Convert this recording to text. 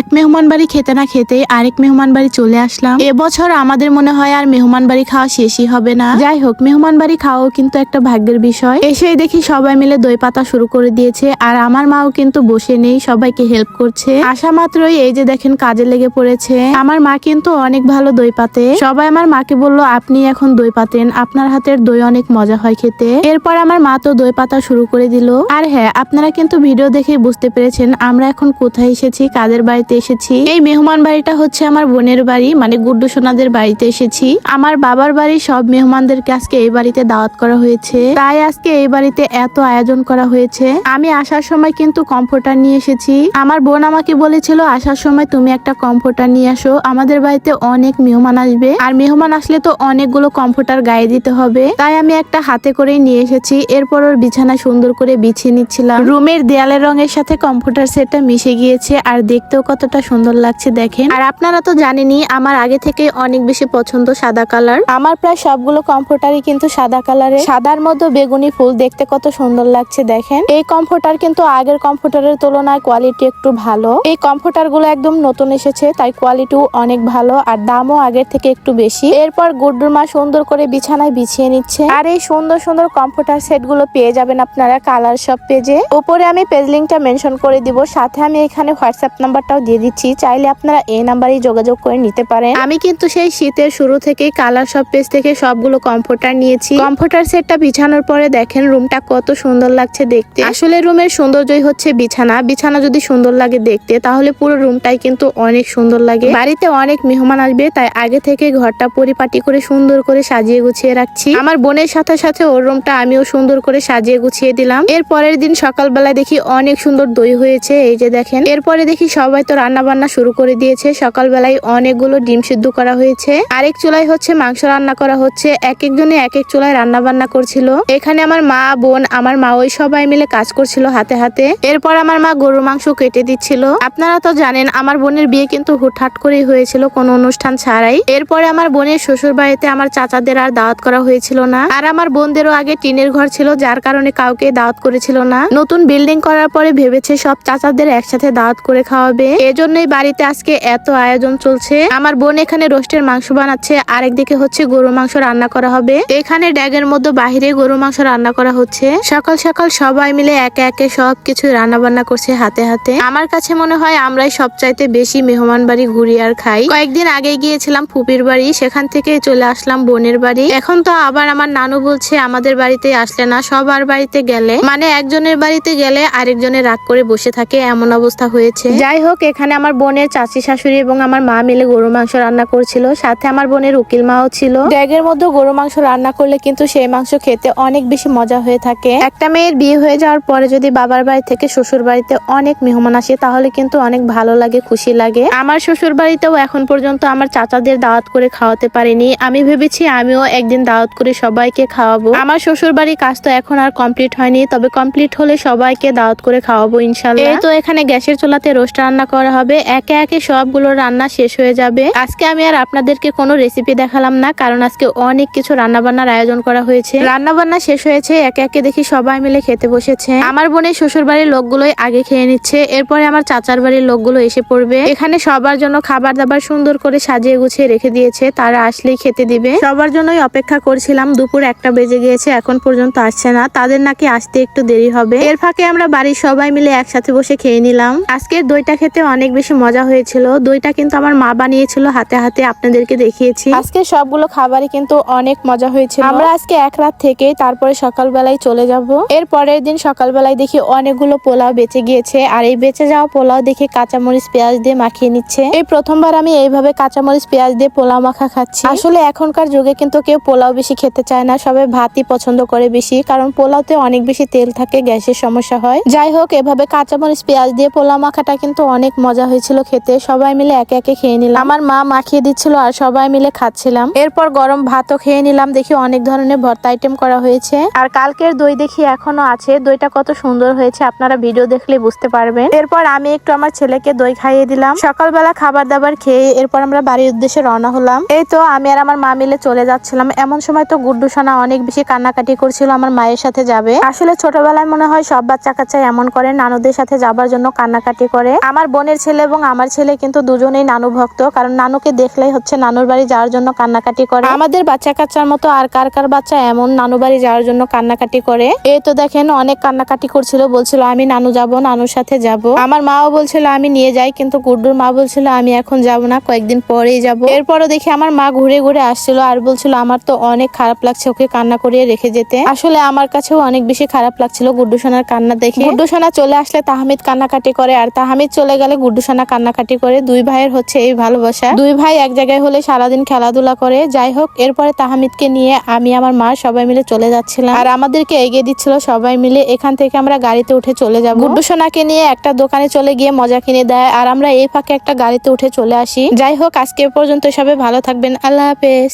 এক মেহমান বাড়ি খেতে না খেতে আরেক মেহমান বাড়ি চলে আসলাম। এবছর আমাদের মনে হয় আর মেহমান বাড়ি খাওয়া শেষই হবে না। যাই হোক, মেহমান বাড়ি খাওয়াও কিন্তু একটা ভাগ্যের বিষয়। এসেই দেখি সবাই মিলে দই পাতা শুরু করে দিয়েছে আর আমার মাও কিন্তু বসে নেই, সবাইকে হেল্প করছে। আসা মাত্রই এই যে দেখেন কাজে লেগে পড়েছে। আমার মা কিন্তু অনেক ভালো দই পাতে। সবাই আমার মাকে বলল, আপনি এখন দই পাতেন, আপনার হাতের দই অনেক মজা হয় খেতে। এরপর আমার মা তো দই পাতা শুরু করে দিল। আর হ্যাঁ আপনারা কিন্তু ভিডিও দেখে বুঝতে পেরেছেন, আমরা এখন কোথায় এসেছি, কাদের বাড়িতে এসেছি। এই মেহমান বাড়িটা হচ্ছে আমার বোনের বাড়ি মানে গুড্ডু সোনাদের বাড়িতে এসেছি। আমার বাবার বাড়ির সব মেহমানদেরকে আজকে এই বাড়িতে দাওয়াত করা হয়েছে। তাই আজকে এই বাড়িতে এত আয়োজন করা হয়েছে। আমি আসার সময় কিন্তু কমফোর্টার নিয়ে এসেছি। আমার বোন আমাকে বলেছিল, আসার সময় তুমি একটা কমফোর্টার নিয়ে আসো। আমাদের বাড়িতে অনেক মেহমান আসবে। আর মেহমান আসলে তো অনেকগুলো কমফোর্টার গায়ে দিতে হবে। তাই আমি একটা হাতে করে নিয়ে এসেছি। এরপর ওর বিছানা সুন্দর করে বিছিয়ে নিচ্ছিলাম। রুমের দেয়ালের রঙের সাথে কমফোর্টার সেটটা মিশে গিয়েছে। আর দেখতেও কতটা সুন্দর লাগছে দেখেন। আর আপনারা তো জানেনই, আমার আগে থেকে অনেক বেশি পছন্দ সাদা কালার। আমার প্রায় সবগুলো কমফোর্টারই কিন্তু সাদা কালারের। সাদার মধ্যে বেগুনি ফুল দেখতে কত সুন্দর লাগছে দেখেন। এই কমফোর্টার কিন্তু আগের কমফোর্টারের তুলনায় কোয়ালিটি একটু ভালো। এই কমফোর্টারগুলো একদম নতুন এসেছে, তাই কোয়ালিটিও অনেক ভালো আর দামও আগের থেকে একটু বেশি। এরপর গুড্ডুর মা সুন্দর করে বিছানায় বিছিয়ে নিচ্ছে। আর এই সুন্দর সুন্দর কমফোর্টার সেটগুলো পেয়ে যাবেন আপনারা কালার সব পেজে উপরে আমি পেজ লিঙ্কটা মেনশন করে দিব, সাথে আমি এখানে হোয়াটসঅ্যাপ নাম্বারটাও দিয়ে দিচ্ছি। চাইলে আপনারা এই নাম্বারেই যোগাযোগ করে নিতে পারেন। আমি কিন্তু সেই শীতের শুরু থেকেই কালার সব পেজ থেকে সবগুলো কমফোর্টার নিয়েছি। কমফোর্টার সেটটা বিছানোর পরে দেখেন রুমটা কত সুন্দর লাগছে দেখতে। আসলে রুমের সৌন্দর্যই হচ্ছে বিছানা। বিছানা যদি সুন্দর লাগে দেখতে তাহলে পুরো রুমটাই কিন্তু অনেক সুন্দর লাগে। বাড়িতে অনেক মেহমান আসবে তাই আগে থেকে ঘরটা পরিপাটি করে সুন্দর করে সাজিয়ে গুছিয়ে রাখছি। আমার বোনের সাথে সাথে ওর রুমটা আমিও সুন্দর করে সাজিয়ে গুছিয়ে দিলাম। এর পরের দিন সকালবেলা দেখি অনেক সুন্দর দই হয়েছে এই যে দেখেন। এরপরে দেখি সবাই তো রান্না বান্না শুরু করে দিয়েছে। সকালবেলায় অনেকগুলো ডিম সিদ্ধ করা হয়েছে। আরেক চুলায় হচ্ছে মাংস রান্না করা হচ্ছে। এক একজনে এক এক চুলায় রান্না বান্না করছিল। এখানে আমার মা, বোন, আমার মা ওই সবাই মিলে কাজ করছিল হাতে হাতে। এরপর আমার মা গরুর মাংস কেটে দিচ্ছিল। আপনারা তো জানেন, আমার বোনের বিয়ে কিন্তু হুটহাট করেই হয়েছিল কোনো অনুষ্ঠান ছাড়াই। এরপরে আমার বোনের শ্বশুর বাড়িতে আমার চাচাদের আর দাওয়াত করা হয়েছিল না। আর আমার বোনদেরও আগে টিনের ঘর ছিল, যার কারণে কাউকে দাওয়াত করেছিল না। নতুন বিল্ডিং করার পরে ভেবেছে সব চাচাদের একসাথে দাওয়াত করে খাওয়াবে। এজন্যই বাড়িতে আজকে এত আয়োজন চলছে। আমার বোন এখানে রোস্টের মাংস বানাচ্ছে, আরেকদিকে হচ্ছে গরু মাংস রান্না করা হবে। এখানে ড্যাগের মধ্যে বাহিরে গরু মাংস রান্না করা হচ্ছে। সকাল সকাল সবাই মিলে একে একে সব কিছু রান্না বান্না করছে হাতে হাতে। আমার কাছে মনে হয় আমরাই সবচাইতে বেশি মেহমান বাড়ি ঘুরি আর খাই। কয়েকদিন আগে গিয়েছিলাম ফুপির বাড়ি, সেখান থেকে চলে আসলাম বোনের বাড়ি। এখন তো আবার আমার নানু বলছে, আমাদের বাড়িতে আসলে না, সবার বাড়িতে গেলে। মানে একজনের বাড়িতে গেলে আরেকজনের রাগ করে বসে থাকে, এমন অবস্থা হয়েছে। যাই হোক এখানে আমার বোনের চাচি শাশুড়ি এবং আমার মা মিলে গরু মাংস রান্না করছিল। সাথে আমার বোনের উকিল মাও ছিল। ড্যাগের মধ্যে গরু মাংস রান্না করলে কিন্তু সেই মাংস খেতে অনেক বেশি মজা হয়ে থাকে। একটা মেয়ের বিয়ে হয়ে যাওয়ার পরে যদি বাবার বাড়ি থেকে শ্বশুর বাড়িতে অনেক মেহমান আসে, তাহলে কিন্তু অনেক ভালো লাগে, খুশি লাগে। আমার শ্বশুর বাড়িতেও এখন পর্যন্ত আমার চাচাদের দাওয়াত করে খাওয়াতে পারিনি। আমি ভেবেছি আমিও একদিন দাওয়াত করে সবাইকে খাওয়াবো। আমার শ্বশুর বাড়ির কাজ তো এখন আর কমপ্লিট হয়নি, তবে কমপ্লিট হলে সবাইকে দাওয়াত করে খাওয়াবো ইনশাল্লাহ এই তো এখানে গ্যাসের চুলাতে রোস্ট রান্না করা হবে, একে একে সবগুলো রান্না শেষ হয়ে যাবে। আজকে আমি আর আপনাদেরকে কোনো রেসিপি দেখালাম না, কারণ আজকে অনেক কিছু রান্না বান্নার আয়োজন করা হয়েছে। রান্না বান্না শেষ হয়েছে, একে একে দেখি সবাই মিলে খেতে বসেছে। আমার বোনের শ্বশুর বাড়ির লোকগুলোই আগে খেয়ে নিচ্ছে, এরপরে আমার চাচার বাড়ির লোকগুলো এসে পড়বে। এখানে সবার জন্য খাবার দাবার সুন্দর করে সাজিয়ে গুছিয়ে রেখে দিয়েছে, তারা আসলেই খেতে দিবে। সবার জন্যই অপেক্ষা করছিলাম, দুপুর একটা বেজে গিয়েছে, এখন পর্যন্ত আসছে না। তাদের নাকি আসতে একটু দেরি হবে। এর ফাঁকে আমরা বাড়ির সবাই মিলে একসাথে বসে খেয়ে নিলাম। আজকের দইটা খেতে অনেক বেশি মজা হয়েছিল। দইটা কিন্তু আমার মা বানিয়েছিল হাতে হাতে আপনাদেরকে দেখিয়েছি। আজকে সবগুলো খাবারই কিন্তু অনেক মজা হয়েছিল। আমরা আজকে এক রাত থেকে তারপরে সকালবেলায় চলে যাব। এর পরের দিন সকালবেলায় দেখি অনেকগুলো পোলাও বেঁচে গিয়েছে আর এই বেঁচে যাওয়া পোলাও দেখে কাঁচামরিচ পেঁয়াজ দিয়ে মাখিয়ে নিচ্ছে। এই প্রথমবার আমি এইভাবে কাঁচামরিচ পেঁয়াজ দিয়ে পোলাও মাখা খাচ্ছি। আসলে এখনকার যুগে কিন্তু কেউ পোলাও বেশি খেতে চায় না সবাই ভাতই পছন্দ করে বেশি কারণ পোলাওতে অনেক বেশি তেল থাকে গ্যাসের সমস্যা হয়। যাই হোক এভাবে কাঁচামরিচ পেঁয়াজ দিয়ে পোলাও মাখাটা কিন্তু অনেক মজা হয়েছিল খেতে। সবাই মিলে একে একে খেয়ে নিলাম। আমার মা মাখিয়ে দিচ্ছিল আর সবাই মিলে খাচ্ছিলাম। এরপর গরম ভাতও খেয়ে নিলাম। দেখি অনেক ধরনের ভর্তা আইটেম করা হয়েছে। আর কালকের দই দেখি এখনও আছে। দইটা কত সুন্দর হয়েছে। আপনারা ভিডিও দেখলে বুঝতে পারবেন। এরপর আমি একটু আমার ছেলেকে দই খাইয়ে দিলাম। সকালবেলা খাবার দাবার খেয়ে এরপর আমরা বাড়ির উদ্দেশ্যে রওনা হলাম। এই তো আমি আর আমার মা মিলে চলে যাচ্ছিলাম। এমন সময় তো গুড্ডু সোনা অনেক বেশি কান্নাকাটি করছিল আমার মায়ের সাথে যাবে। আসলে ছোটবেলায় মনে হয় সব বাচ্চা কাচ্চা এমন করে। নানুদের সাথে যাবার জন্য কান্নাকাটি করে। আমার বোনের বোনের ছেলে এবং আমার ছেলে কিন্তু দুজনেই নানু ভক্ত। কারণ নানুকে দেখলেই হচ্ছে নানুর বাড়ি যাওয়ার জন্য কান্নাকাটি করে। আমাদের বাচ্চা কাচ্চার মতো আর কার কার বাচ্চা এমন নানু বাড়ি যাওয়ার জন্য কান্নাকাটি করে? এই তো দেখেন অনেক কান্নাকাটি করছিল, বলছিল, আমি নানু যাব, নানুর সাথে যাব। আমার মাও বলছিল, আমি নিয়ে যাই। কিন্তু গুড্ডুর মা বলছিল, আমি এখন যাব না, কয়েকদিন পরেই যাব। এরপরও দেখি আমার মা ঘুরে ঘুরে আসছিল আর বলছিল, আমার তো অনেক খারাপ লাগছে ওকে কান্না করিয়ে রেখে যেতে। আসলে আমার কাছেও অনেক বেশি খারাপ লাগছিল গুড্ডু সোনার কান্না দেখে। গুড্ডু সোনা চলে আসলে তাহমিদ কান্নাকাটি করে আর তাহমিদ চলে গেলে গুড্ডু সোনা কান্নাকাটি করে দুই ভাইয়ের হচ্ছে এই ভালোবাসা। দুই ভাই এক জায়গায় হলে সারাদিন খেলাধুলা করে। যাই হোক, এরপরে তাহমিদকে নিয়ে আমি আমার মা সবাই মিলে চলে যাচ্ছিলাম। আর আমাদেরকে এগিয়ে দিচ্ছিল সবাই মিলে, এখান থেকে আমরা গাড়িতে উঠে চলে যাব। গুড্ডু সোনাকে নিয়ে একটা দোকানে চলে গিয়ে মজা কিনে দেয়। আর আমরা এই ফাঁকে একটা গাড়িতে উঠে চলে আসি। যাই হোক, আজকে পর্যন্ত সবাই ভালো থাকবেন। আল্লাহ হাফেজ।